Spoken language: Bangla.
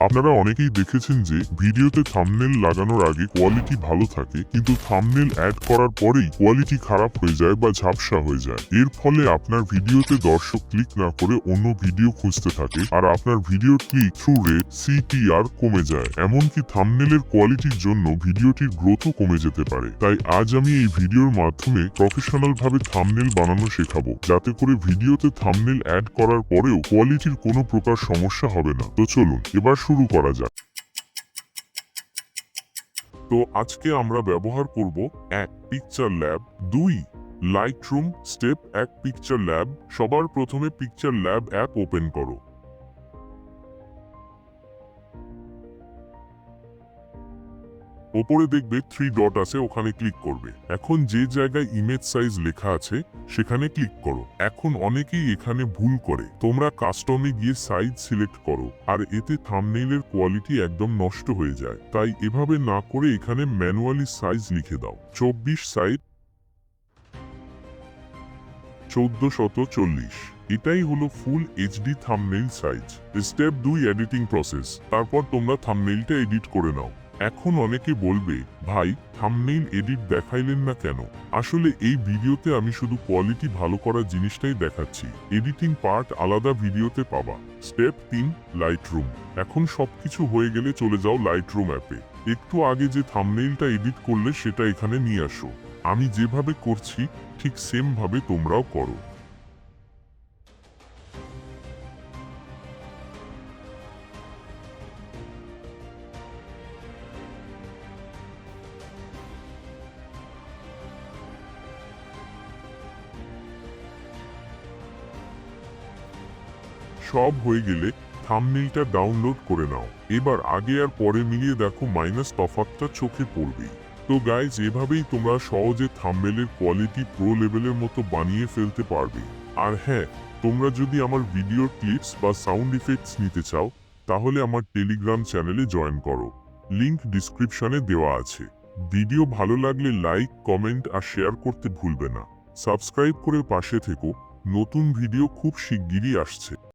আপনারা অনেকেই দেখেছেন যে ভিডিওতে থাম্বনেল লাগানোর আগে কোয়ালিটি ভালো থাকে, কিন্তু থাম্বনেল অ্যাড করার পরেই কোয়ালিটি খারাপ হয়ে যায় বা ঝাপসা হয়ে যায়। এর ফলে আপনার ভিডিওতে দর্শক ক্লিক না করে অন্য ভিডিও খুঁজতে থাকে আর আপনার ভিডিওর ক্লিক থ্রু রেট সিটিআর কমে যায়। এমনকি থাম্বনেলের কোয়ালিটির জন্য ভিডিওটির গ্রোথও কমে যেতে পারে। তাই আজ আমি এই ভিডিওর মাধ্যমে প্রফেশনাল ভাবে থাম্বনেল বানানো শেখাবো। যাতে করে ভিডিওতে থাম্বনেল অ্যাড করার পরেও কোয়ালিটির কোনো প্রকার সমস্যা হবে না। তো চলুন, এবার শুরু করা যাক। তো আজকে আমরা ব্যবহার করব এক পিকচার ল্যাব দুই লাইট রুম স্টেপ এক পিকচার ল্যাব সবার প্রথমে পিকচার ল্যাব অ্যাপ ওপেন করো। ওপরে দেখবে থ্রি ডট আছে, ওখানে ক্লিক করবে। এখন যে জায়গায় ইমেজ সাইজ লেখা আছে, সেখানে ক্লিক করো। এখন অনেকেই এখানে ভুল করে। তোমরা কাস্টমে গিয়ে সাইজ সিলেক্ট করো, আর এতে থামনেইলের কোয়ালিটি একদম নষ্ট হয়ে যায়। তাই এভাবে না করে এখানে ম্যানুয়ালি সাইজ লিখে দাও। চব্বিশ সাইজ চোদ্দ শত চল্লিশ। এটাই হলো full HD thumbnail size step দুই এডিটিং প্রসেস তারপর তোমরা থামনেইলটা এডিট করে নাও। এখন অনেকে বলবে, ভাই থামনেইল এডিট দেখাইলেন না কেন? আসলে এই ভিডিওতে আমি শুধু কোয়ালিটি ভালো করার জিনিসটাই দেখাচ্ছি। এডিটিং পার্ট আলাদা ভিডিওতে পাবা। স্টেপ তিন লাইট রুম এখন সবকিছু হয়ে গেলে চলে যাও লাইট রুম অ্যাপে। একটু আগে যে থামনেইলটা এডিট করলে সেটা এখানে নিয়ে আসো। আমি যেভাবে করছি, ঠিক সেম ভাবে তোমরাও করো। সব হয়ে গেলে থামনেইলটা ডাউনলোড করে নাও। এবার আগে আর পরে মিলিয়ে দেখো মাইনাস তফাতটা চোখে পড়বেই। তো গাইজ এভাবেই তোমরা সহজে থাম্বনেলের কোয়ালিটি প্রো লেভেলের মতো বানিয়ে ফেলতে পারবে। আর হ্যাঁ তোমরা যদি আমার ভিডিওর ক্লিপস বা সাউন্ড ইফেক্টস নিতে চাও, তাহলে আমার টেলিগ্রাম চ্যানেলে জয়েন করো। লিংক ডিসক্রিপশনে দেওয়া আছে। ভিডিও ভালো লাগলে লাইক কমেন্ট আর শেয়ার করতে ভুলবে না। সাবস্ক্রাইব করে পাশে থেকো। নতুন ভিডিও খুব শিগগিরই আসছে।